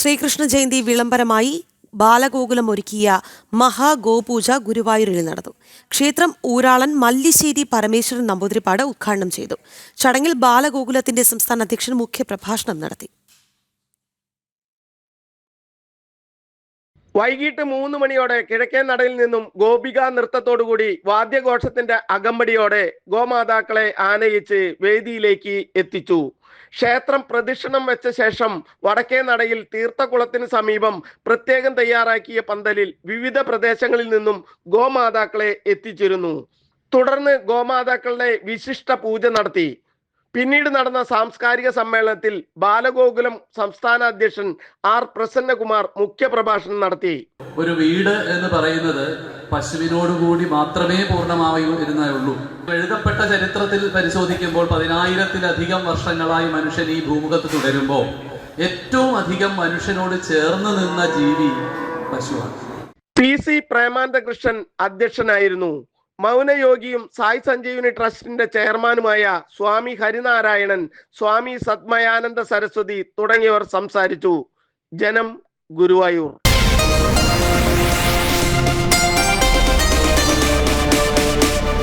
ശ്രീകൃഷ്ണ ജയന്തി വിളംബരമായി ബാലഗോകുലം ഒരുക്കിയ മഹാഗോപൂജ ഗുരുവായൂരിൽ നടന്നു. ക്ഷേത്രം ഊരാളൻ മല്ലിശ്ശേരി പരമേശ്വരൻ നമ്പൂതിരിപ്പാട് ഉദ്ഘാടനം ചെയ്തു. ചടങ്ങിൽ ബാലഗോകുലത്തിന്റെ സംസ്ഥാന അധ്യക്ഷൻ മുഖ്യപ്രഭാഷണം നടത്തി. വൈകിട്ട് മൂന്ന് മണിയോടെ കിഴക്കേ നടയിൽ നിന്നും ഗോപിക നൃത്തത്തോടുകൂടി വാദ്യഘോഷത്തിന്റെ അകമ്പടിയോടെ ഗോമാതാക്കളെ ആനയിച്ച് വേദിയിലേക്ക് എത്തിച്ചു. ക്ഷേത്രം പ്രദക്ഷിണം വെച്ച ശേഷം വടക്കേ നടയിൽ തീർത്ഥകുളത്തിന് സമീപം പ്രത്യേകം തയ്യാറാക്കിയ പന്തലിൽ വിവിധ പ്രദേശങ്ങളിൽ നിന്നും ഗോമാതാക്കളെ എത്തിച്ചിരുന്നു. തുടർന്ന് ഗോമാതാക്കളുടെ വിശിഷ്ട പൂജ നടത്തി. പിന്നീട് നടന്ന സാംസ്കാരിക സമ്മേളനത്തിൽ ബാലഗോകുലം സംസ്ഥാന അധ്യക്ഷൻ ആർ പ്രസന്നകുമാർ മുഖ്യപ്രഭാഷണം നടത്തി. ഒരു വീട് എന്ന് പറയുന്നത് പശുവിനോടുകൂടി മാത്രമേ പൂർണമായിരുന്നേ ഉള്ളൂ എഴുതപ്പെട്ട ചരിത്രത്തിൽ പരിശോധിക്കുമ്പോൾ പതിനായിരത്തിലധികം വർഷങ്ങളായി മനുഷ്യൻ ഈ ഭൂമുഖത്ത് തുടരുമ്പോൾ ഏറ്റവും അധികം മനുഷ്യനോട് ചേർന്ന് നിന്ന ജീവി പശുവാണ്. പി സി പ്രേമാനന്ദകൃഷ്ണൻ അധ്യക്ഷനായിരുന്നു. മൗനയോഗിയും സായി സഞ്ജീവനി ട്രസ്റ്റിന്റെ ചെയർമാനുമായ സ്വാമി ഹരിനാരായണൻ സ്വാമി സത്മയാനന്ദ സരസ്വതി തുടങ്ങിയവർ സംസാരിച്ചു. ജനം ഗുരുവായൂർ.